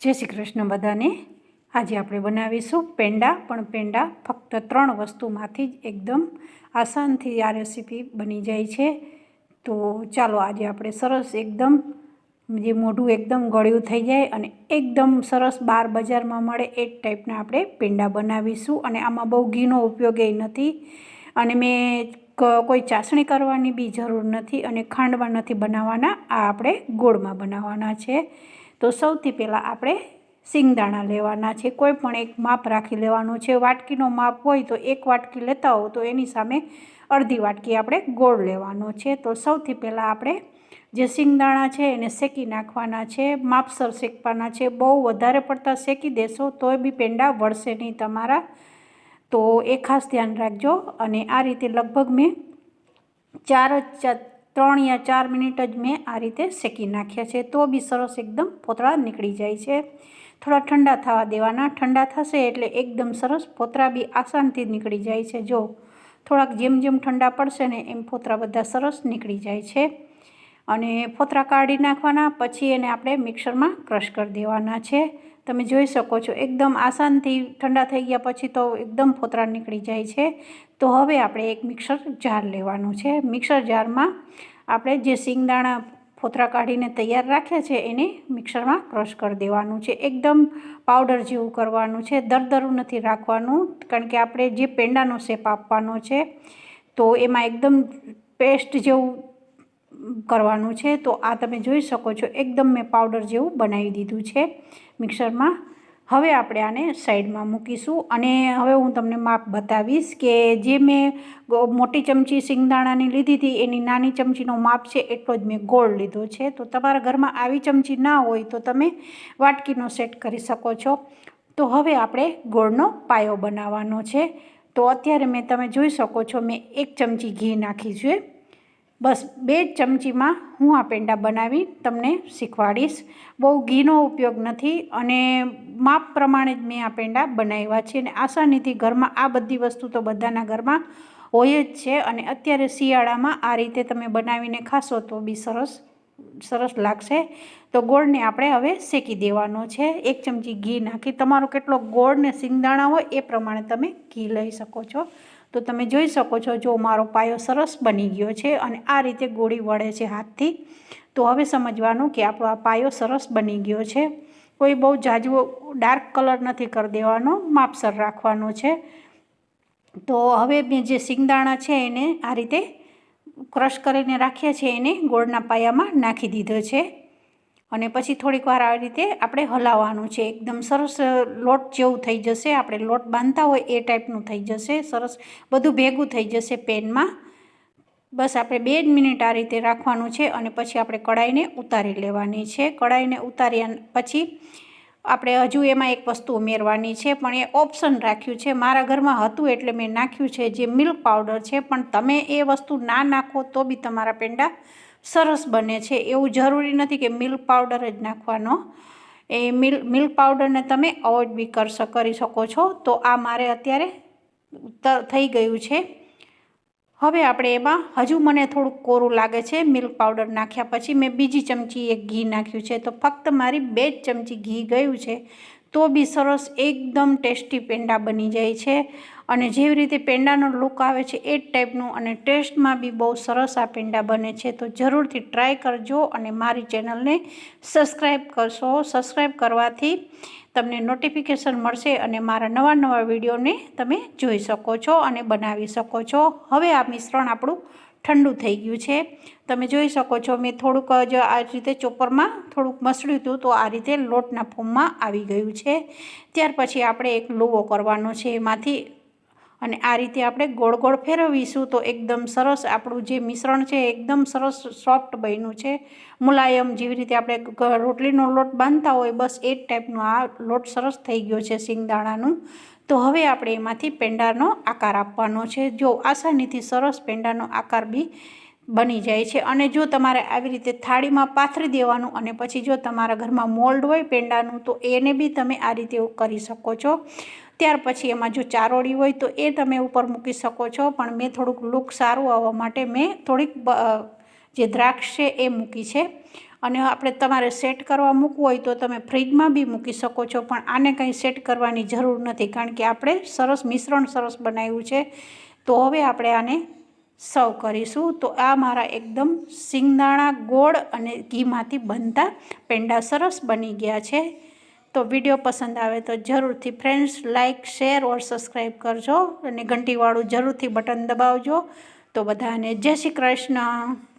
જય શ્રી કૃષ્ણ બધાને. આજે આપણે બનાવીશું પેંડા, પણ પેંડા ફક્ત ત્રણ વસ્તુમાંથી જ એકદમ આસાનથી આ રેસીપી બની જાય છે. તો ચાલો આજે આપણે સરસ એકદમ જે મોઢું એકદમ ગળ્યું થઈ જાય અને એકદમ સરસ બાર બજારમાં મળે એ જ ટાઈપના આપણે પેંડા બનાવીશું. અને આમાં બહુ ઘીનો ઉપયોગ એ નથી. અને મેં કોઈ ચાસણી કરવાની બી જરૂર નથી અને ખાંડમાં નથી બનાવવાના. આ આપણે ગોળમાં બનાવવાના છે. તો સૌથી પહેલાં આપણે સિંગદાણા લેવાના છે. કોઈ પણ એક માપ રાખી લેવાનું છે. વાટકીનો માપ હોય તો એક વાટકી લેતા હો તો એની સામે અડધી વાટકી આપણે ગોળ લેવાનો છે. તો સૌથી પહેલાં આપણે જે સિંગદાણા છે એને શેકી નાખવાના છે, માપસર શેકવાના છે. બહુ વધારે પડતા શેકી દેશો તોય બી પેંડા વળશે નહીં તમારા. તો એ ખાસ ધ્યાન રાખજો અને આ રીતે લગભગ મેં ચાર જ ત્રણ યા ચાર મિનિટ જ મેં આ રીતે શેકી નાખ્યા છે. તો બી સરસ એકદમ પોતળા નીકળી જાય છે. થોડા ઠંડા થવા દેવાના. ઠંડા થશે એટલે એકદમ સરસ પોતરા બી આસાનથી નીકળી જાય છે. જો થોડાક જેમ જેમ ઠંડા પડશે ને એમ પોતરા બધા સરસ નીકળી જાય છે. અને ફોતરા કાઢી નાખવાના. પછી એને આપણે મિક્સરમાં ક્રશ કરી દેવાના છે. તમે જોઈ શકો છો, એકદમ આસાનથી ઠંડા થઈ ગયા પછી તો એકદમ ફોતરા નીકળી જાય છે. તો હવે આપણે એક મિક્સર જાર લેવાનું છે. મિક્સર જારમાં આપણે જે સિંગદાણા ફોતરા કાઢીને તૈયાર રાખ્યા છે એને મિક્સરમાં ક્રશ કરી દેવાનું છે. એકદમ પાવડર જેવું કરવાનું છે. દરદરું નથી રાખવાનું, કારણ કે આપણે જે પેંડાનો શેપ આપવાનો છે, તો એમાં એકદમ પેસ્ટ જેવું કરવાનું છે, તો આ તમે જોઈ શકો છો. એકદમ મેં પાવડર જેવું બનાવી દીધું છે મિક્સરમાં. હવે આપણે આને સાઈડમાં મૂકીશું અને હવે હું તમને માપ બતાવીશ કે જે મેં મોટી ચમચી સિંગદાણાની લીધી હતી, એની નાની ચમચીનો માપ છે, એટલો જ મેં ગોળ લીધો છે. તો તમારા ઘરમાં આવી ચમચી ના હોય તો તમે વાટકીનો સેટ કરી શકો છો. તો હવે આપણે ગોળનો પાયો બનાવવાનો છે. તો અત્યારે મેં તમે જોઈ શકો છો, મેં એક ચમચી ઘી નાખી છે. બસ બે ચમચીમાં હું આ પેંડા બનાવી તમને શીખવાડીશ. બહુ ઘીનો ઉપયોગ નથી અને માપ પ્રમાણે જ મેં આ પેંડા બનાવ્યા છે અને આસાનીથી ઘરમાં આ બધી વસ્તુ તો બધાના ઘરમાં હોય જ છે અને અત્યારે શિયાળામાં આ રીતે તમે બનાવીને ખાશો તો બી સરસ સરસ લાગશે. તો ગોળને આપણે હવે શેકી દેવાનો છે. એક ચમચી ઘી નાખી. તમારો કેટલો ગોળ ને સિંગદાણા હોય એ પ્રમાણે તમે ઘી લઈ શકો છો. તો તમે જોઈ શકો છો, જો મારો પાયો સરસ બની ગયો છે અને આ રીતે ગોળી વળે છે હાથથી, તો હવે સમજવાનું કે આપણો આ પાયો સરસ બની ગયો છે. કોઈ બહુ જાજવો ડાર્ક કલર નથી કરી દેવાનો, માપસર રાખવાનો છે. તો હવે મેં જે સિંગદાણા છે એને આ રીતે ક્રશ કરીને રાખ્યા છે, એને ગોળના પાયામાં નાખી દીધો છે. અને પછી થોડીક વાર આવી રીતે આપણે હલાવવાનું છે. એકદમ સરસ લોટ જેવું થઈ જશે. આપણે લોટ બાંધતા હોય એ ટાઈપનું થઈ જશે. સરસ બધું ભેગું થઈ જશે પેનમાં. બસ આપણે બે જ મિનિટ આ રીતે રાખવાનું છે અને પછી આપણે કઢાઈને ઉતારી લેવાની છે. કઢાઈને ઉતાર્યા પછી આપણે હજુ એમાં એક વસ્તુ ઉમેરવાની છે, પણ એ ઓપ્શન રાખ્યું છે. મારા ઘરમાં હતું એટલે મેં નાખ્યું છે જે મિલ્ક પાવડર છે, પણ તમે એ વસ્તુ ના નાખો તો બી તમારા પેંડા સરસ બને છે. એવું જરૂરી નથી કે મિલ્ક પાવડર જ નાખવાનો. એ મિલ્ક મિલ્ક પાવડરને તમે અવોઇડ બી કરશો કરી શકો છો. તો આ મારે અત્યારે થઈ ગયું છે. હવે આપણે એમાં હજુ મને થોડુંક કોરું લાગે છે. મિલ્ક પાવડર નાખ્યા પછી મેં બીજી ચમચી એક ઘી નાખ્યું છે. તો ફક્ત મારી બે જ ચમચી ઘી ગયું છે. તો બી સરસ એકદમ ટેસ્ટી પેંડા બની જાય છે અને જેવી રીતે પેંડાનો લુક આવે છે એ જ ટાઈપનું અને ટેસ્ટમાં બી બહુ સરસ આ પેંડા બને છે. તો જરૂરથી ટ્રાય કરજો અને મારી ચેનલને સબસ્ક્રાઈબ કરશો. સબસ્ક્રાઈબ કરવાથી તમને નોટિફિકેશન મળશે અને મારા નવા નવા વિડીયોને તમે જોઈ શકો છો અને બનાવી શકો છો. હવે આ મિશ્રણ આપણું ઠંડુ થઈ ગયું છે. તમે જોઈ શકો છો, મેં થોડુંક જ આ રીતે ચોપરમાં થોડુંક મસળ્યું હતું, તો આ રીતે લોટના ફોર્મમાં આવી ગયું છે. ત્યાર પછી આપણે એક લુવો કરવાનો છે એમાંથી. અને આ રીતે આપણે ગોળ ગોળ ફેરવીશું તો એકદમ સરસ આપણું જે મિશ્રણ છે એકદમ સરસ સોફ્ટ બન્યું છે. મુલાયમ જેવી રીતે આપણે રોટલીનો લોટ બાંધતા હોય, બસ એ જ ટાઈપનો આ લોટ સરસ થઈ ગયો છે સિંગદાણાનું. તો હવે આપણે એમાંથી પેંડાનો આકાર આપવાનો છે. જો આસાનીથી સરસ પેંડાનો આકાર બી બની જાય છે અને જો તમારે આવી રીતે થાળીમાં પાથરી દેવાનું અને પછી જો તમારા ઘરમાં મોલ્ડ હોય પેંડાનું, તો એને બી તમે આ રીતે કરી શકો છો. ત્યાર પછી એમાં જો ચારોળી હોય, તો એ તમે ઉપર મૂકી શકો છો. પણ મેં થોડુંક લુક સારું આવવા માટે મેં થોડીક જે દ્રાક્ષ છે એ મૂકી છે. અને આપણે તમારે સેટ કરવા મૂકવું હોય તો તમે ફ્રીજમાં બી મૂકી શકો છો, પણ આને કંઈ સેટ કરવાની જરૂર નથી, કારણ કે આપણે સરસ મિશ્રણ સરસ બનાવ્યું છે. તો હવે આપણે આને સર્વ કરીશું. તો આ મારા એકદમ સિંગદાણા ગોળ અને ઘીમાંથી બનતા પેંડા સરસ બની ગયા છે. તો વીડિયો પસંદ આવે તો જરૂરથી friends like share or subscribe કરજો અને ઘંટીવાળું જરૂરથી બટન દબાવજો. તો બધાને જય શ્રી કૃષ્ણ.